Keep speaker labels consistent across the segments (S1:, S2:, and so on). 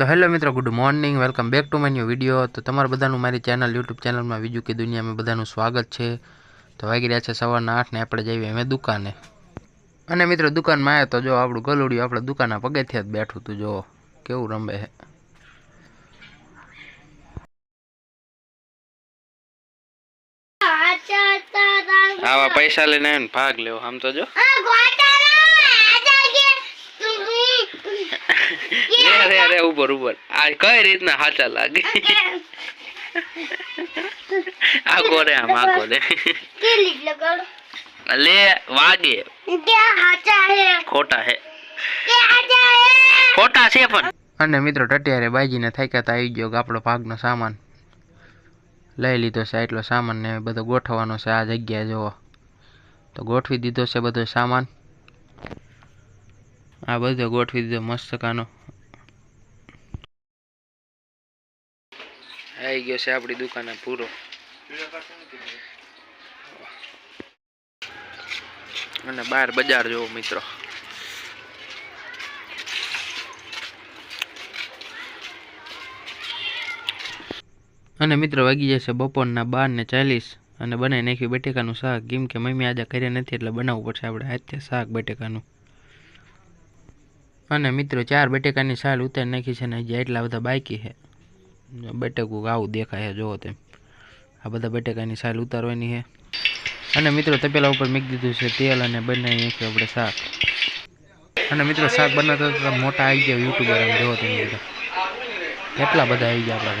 S1: તો હેલો મિત્રો good morning. Welcome back to my new video. તો તમારા બધાનું મારી ચેનલ યુટ્યુબ ચેનલમાં બીજું કે દુનિયામાં બધાનું સ્વાગત છે. તો વાગી રહ્યા છે સવારના આઠ ને આપણે જઈએ અમે દુકાને. અને મિત્રો દુકાનમાં આવ્યા તો જો આપણું ગલુડિયું આપણે દુકાનના પગેથી જ બેઠું હતું જો. કેવું રમે છે આવા પૈસા લઈને આવીને ભાગ લેવો આમ તો જો. રે રે રે ઉપર ઉપર આ કઈ રીતના હાચા લાગે? આ કોરે આમ આ કોરે લે, વાગે. ખોટા હે. ખોટા છે પણ. અને મિત્રો ટટિયારે બાજીને થાક્યા હતા આવી ગયો આપણો ભાગનો સામાન. લઈ લીધો છે એટલો સામાન ને બધો ગોઠવવાનો છે, આ જગ્યાએ જોવો તો ગોઠવી દીધો છે બધો સામાન. આ બધો ગોઠવી દીધો મસ્ત આવી ગયો છે આપણી દુકાને પૂરો. અને બહાર બજાર જોવો મિત્રો. અને મિત્રો વાગી જશે બપોરના બાર ને ચાલીસ અને બનાવી નાખ્યું બટેકાનું શાક. કેમ કે મમ્મી આજે કર્યા નથી એટલે બનાવવું પડશે આપણે આજે શાક બટેકાનું. અને મિત્રો ચાર બટેકાની સાલ ઉતારી નાખી છે ને હજી એટલા બધા બાકી છે. बेटेक देखा है जो आ बदा बेटेका साल उतारवा है अरे मित्रों तपेला मीक दीधु तेल बनाई आप शाक अरे मित्रों शाक बनाता मोटा आई गया यूट्यूबर जो मित्र के बदा आई गया अपना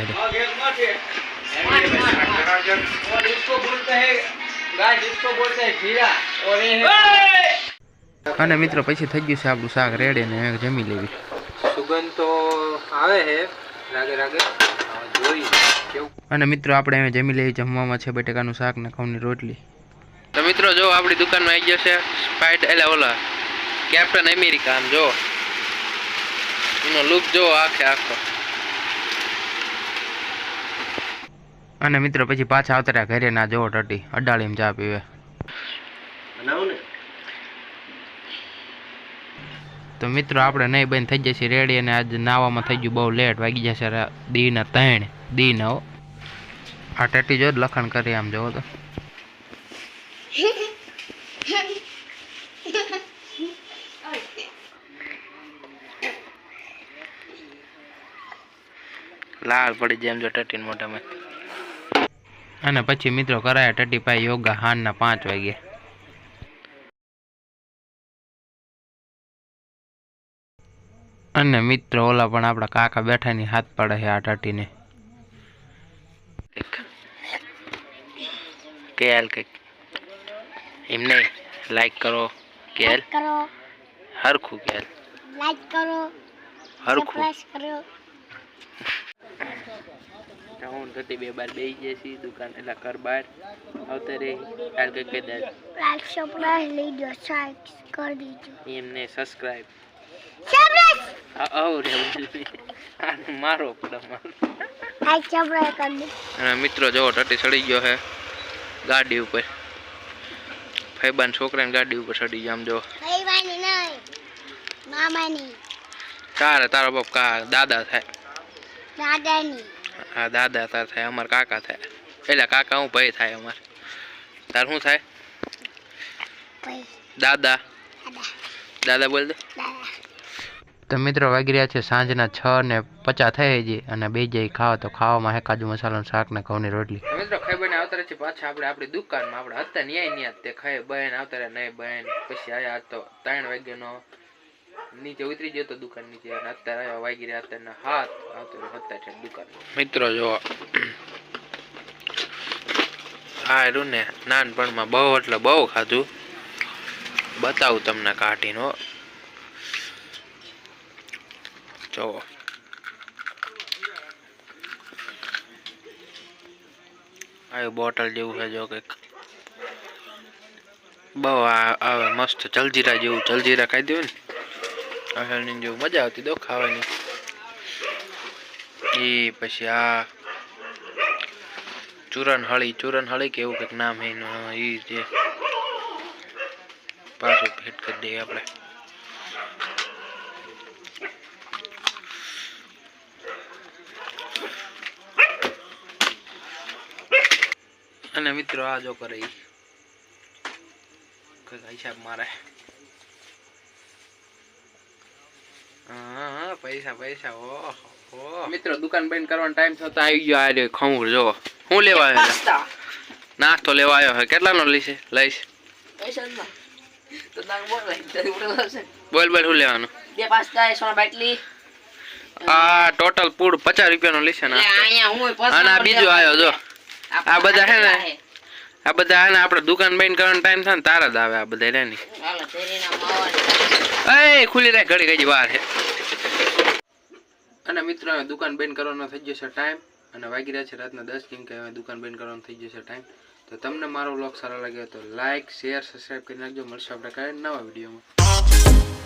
S1: घर मित्रों पी थी आप शाक रेड़े जमी ले
S2: सुगंध तो आए है રાગે રાગે. જોઈ
S1: અને મિત્રો આપણે હવે જમી લઈએ જમવામાં છે બટેકાનું શાક ને ઘઉંની રોટલી. તો મિત્રો જો આપણી દુકાનમાં આવી ગયો છે સ્પાઈડ એટલે ઓલા કેપ્ટન અમેરિકા આમ જો. એનો લુક જો આખે આખો. અને મિત્રો પછી પાછા આવતા ઘરે ના જોવો ટટી. અડાળીમાં ચા પીવે. તો મિત્રો, આપણે નહીં બંધ થઈ જશે રેડી અને આજ નાવામાં થઈ ગયું બહુ લેટ વાગી જશે દીના ત્રણ દી નવ આ ટટી જો લખણ કરી આમ જોવો તો. લાલ પડી જાય એમ જો ટટીન મોઢામાં. અને પછી મિત્રો, કરાયા ટટી પાય યોગા હાનના પાંચ વાગે અને મિત્રો ઓલા પણ આપણા કાકા બેઠા ની હાથ પાડે છે આ ટાટીને. કેલ કે એમને લાઈક કરો કેલ.
S3: કરો.
S1: હરખું કેલ.
S3: લાઈક કરો.
S1: હરખું.
S3: કરો.
S1: હું થતી બે બાર બેસી જઈશી દુકાન એટલે કર બાર આવતે રહી. હાલ કે કહી દે
S3: લાઈક સબસ્ક્રાઇબ લઈ દો સાઈક કરી દીજો
S1: એમને સબસ્ક્રાઇબ
S3: સબસ્ક્રાઇબ
S1: આવ રે આને મારો પડે મારો
S3: લાઈક સબસ્ક્રાઇબ કરી દો
S1: અને મિત્રો જો ટટી ચડી ગયો છે ગાડી ઉપર ફૈબાન છોકરાને ગાડી ઉપર ચડી ગયો આમ જો
S3: ભાઈવાની નહીં મામાની
S1: તારે તારો બાપ કા દાદા થાય
S3: દાદાની
S1: હા દાદા તાર થાય અમાર કાકા થાય એટલે કાકા હું ભાઈ થાય અમાર તાર શું થાય
S3: ભાઈ
S1: દાદા
S3: દાદા
S1: દાદા બોલ દે
S3: દાદા
S1: તો મિત્રો વાગી રહ્યા છે સાંજના છ ને પચાસ થઈ જઈએ અને બે જાય ખાવા તો ખાવામાં હે કાજુ મસાલાનું શાક ને ઘઉંની રોટલી. મિત્રો ખાઈ બને આવતા છે પાછા આપણે આપણી દુકાનમાં. આપણે હતા ન્યાય ન્યા તે ખાઈ બહેન આવતા રહ્યા નહીં બહેન. પછી આયા આજ તો ત્રણ વાગ્યાનો નીચે ઉતરી ગયો તો દુકાન નીચે અને અત્યારે આવ્યા વાગી રહ્યા અત્યારના હાથ આવતો હતા છે દુકાન મિત્રો જો હા રહ્યું ને નાનપણમાં બહુ એટલે બહુ ખાધું. બતાવું તમને કાઢીને જોવો આવી બોટલ જેવું છે જો કંઈક. બહુ આવે મસ્ત જલજીરા જેવું જલજીરા ખાઈ દેવું ને. અસલની જેવું મજા આવતી દો ખાવાની. એ પછી આ ચૂરણ હળી ચૂરણ હળી કે એવું કંઈક નામ એનું. એ જે પાછું ભેટ કરી દઈએ આપણે. અને મિત્રો આ જો કરે હિસાબ મારે. હા પૈસા પૈસા ઓહો ઓહો. મિત્રો દુકાન બંધ કરવાનો ટાઈમ થતો આવી ગયો. આ રહ્યો ખમૂર જો હું લેવા આવ્યો? નાસ્તો લેવા આવ્યો છે. કેટલાનો લઈશ. લઈશ
S2: ના. બોલ.
S1: બોલ બોલ શું લેવાનું?
S2: બે પાસ્તા સોના બાટલી.
S1: આ ટોટલ પૂડ પચાસ રૂપિયાનો લેશે
S2: અહીંયા હું પર્સ
S1: અને બીજો આવ્યો જો આ બધા હે ને? આ બધા ને આપણે દુકાન બંધ કરવાનો ટાઈમ થાય ને તારા જ આવે આ બધા રે ની. એ ખુલી રાખ ઘડી ઘડી વાર છે અને મિત્રો હવે દુકાન બંધ કરવાનો થઈ જશે ટાઈમ અને વાગી રહ્યા છે રાતના દસ કેમ કે હવે દુકાન બંધ કરવાનો થઈ જશે ટાઈમ તો તમને મારો વ્લોગ સારો લાગ્યો તો લાઈક શેર સબસ્ક્રાઈબ કરી નાખજો. મળશે આપણે કાલે નવા વિડીયોમાં